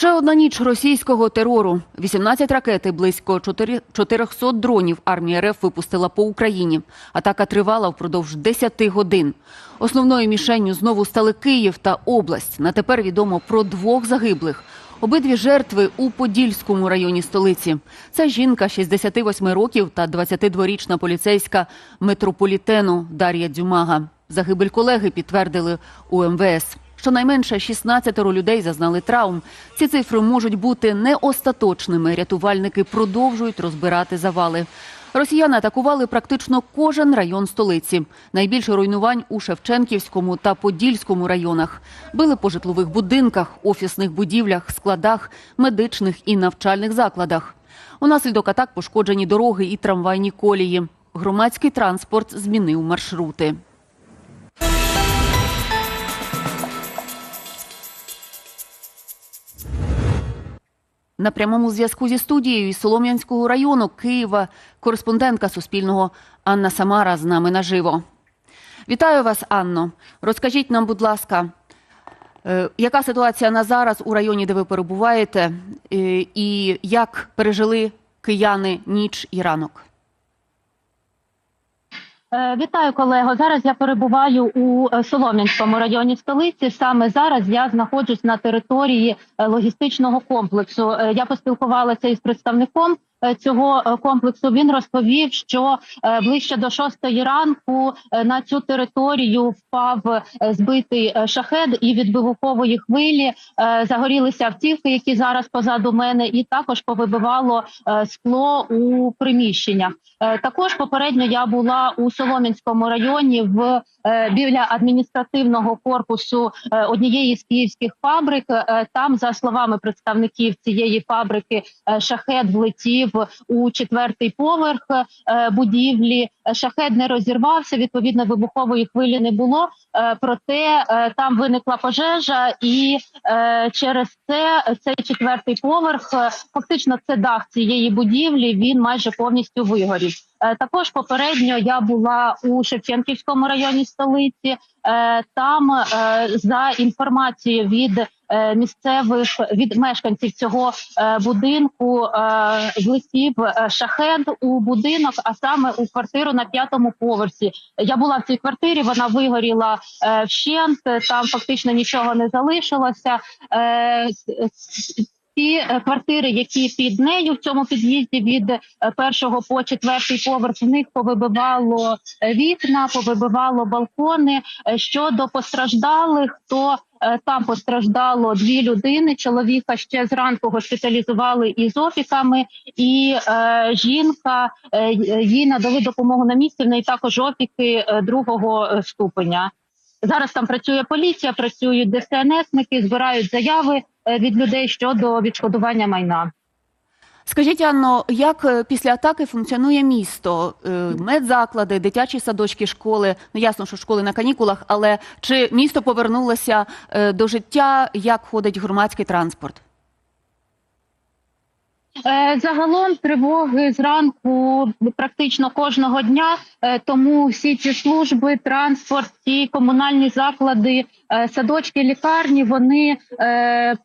Ще одна ніч російського терору. 18 ракет і близько 4 400 дронів армія РФ випустила по Україні. Атака тривала впродовж 10 годин. Основною мішенню знову стали Київ та область. На тепер відомо про двох загиблих. Обидві жертви у Подільському районі столиці. Це жінка 68 років та 22-річна поліцейська метрополітену Дар'я Дзюмага. Загибель колеги підтвердили у МВС. Щонайменше 16 людей зазнали травм. Ці цифри можуть бути не остаточними. Рятувальники продовжують розбирати завали. Росіяни атакували практично кожен район столиці. Найбільше руйнувань у Шевченківському та Подільському районах. Били по житлових будинках, офісних будівлях, складах, медичних і навчальних закладах. Унаслідок атак пошкоджені дороги і трамвайні колії. Громадський транспорт змінив маршрути. На прямому зв'язку зі студією із Солом'янського району Києва кореспондентка Суспільного Анна Самара з нами наживо. Вітаю вас, Анно. Розкажіть нам, будь ласка, е, яка ситуація на зараз у районі, де ви перебуваєте, е, і як пережили кияни ніч і ранок? Е, Вітаю, колего. Зараз я перебуваю у е, Солом'янському районі столиці. Саме зараз я знаходжусь на території е, логістичного комплексу. Я поспілкувалася із представником цього е, комплексу. Він розповів, що е, ближче до шостої ранку е, на цю територію впав е, збитий е, шахед, і від вибухової хвилі е, загорілися автівки, які зараз позаду мене, і також повибивало е, скло у приміщеннях. Е, Також попередньо я була у Солом'янському районі в е, біля адміністративного корпусу е, однієї з київських фабрик. Е, Там, за словами представників цієї фабрики, е, шахет влетів у четвертий поверх е, будівлі. Шахет не розірвався. Відповідно, вибухової хвилі не було. Е, Проте е, там виникла пожежа, і через це цей четвертий поверх, фактично, це дах цієї будівлі. Він майже повністю вигорів. Також попередньо я була у Шевченківському районі столиці. Там, за інформацією від місцевих від мешканців цього е, будинку, з влетів е, шахет у будинок, а саме у квартиру на п'ятому поверсі. Я була в цій квартирі. Вона вигоріла е, вщент. Там фактично нічого не залишилося. Ті е, квартири, які під нею в цьому під'їзді від е, першого по четвертий поверх, в них повибивало е, вікна, повибивало балкони. Щодо постраждалих, то там постраждало дві людини. Чоловіка ще зранку госпіталізували із опіками, і е, жінка е, їй надали допомогу на місці. В неї також опіки другого ступеня. Зараз там працює поліція, працюють ДСНСники, збирають заяви від людей щодо відшкодування майна. Скажіть, Анно, як е, після атаки функціонує місто? Е, Медзаклади, дитячі садочки, школи. Ну ясно, що школи на канікулах, але чи місто повернулося е, до життя? Як ходить громадський транспорт? Е, Загалом тривоги зранку практично кожного дня, е, тому всі ці служби, транспорт, ті комунальні заклади, е, садочки, лікарні, вони е,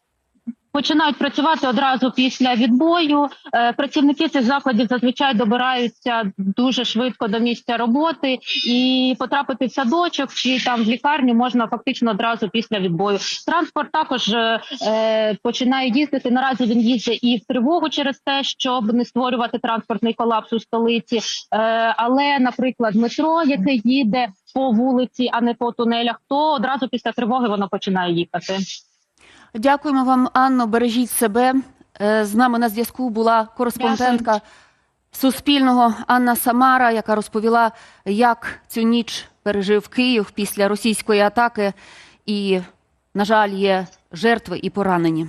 починають працювати одразу після відбою. Е, Працівники цих закладів зазвичай добираються дуже швидко до місця роботи, і потрапити в садочок чи там в лікарню можна фактично одразу після відбою. Транспорт також е, е, починає їздити. Наразі він їздить і в тривогу через те, щоб не створювати транспортний колапс у столиці. Але, наприклад, метро, яке їде по вулиці, а не по тунелях, то одразу після тривоги воно починає їхати. Дякуємо вам, Анно. Бережіть себе. Е, З нами на зв'язку була кореспондентка Суспільного Анна Самара, яка розповіла, як цю ніч пережив Київ після російської атаки. І, на жаль, є жертви і поранені.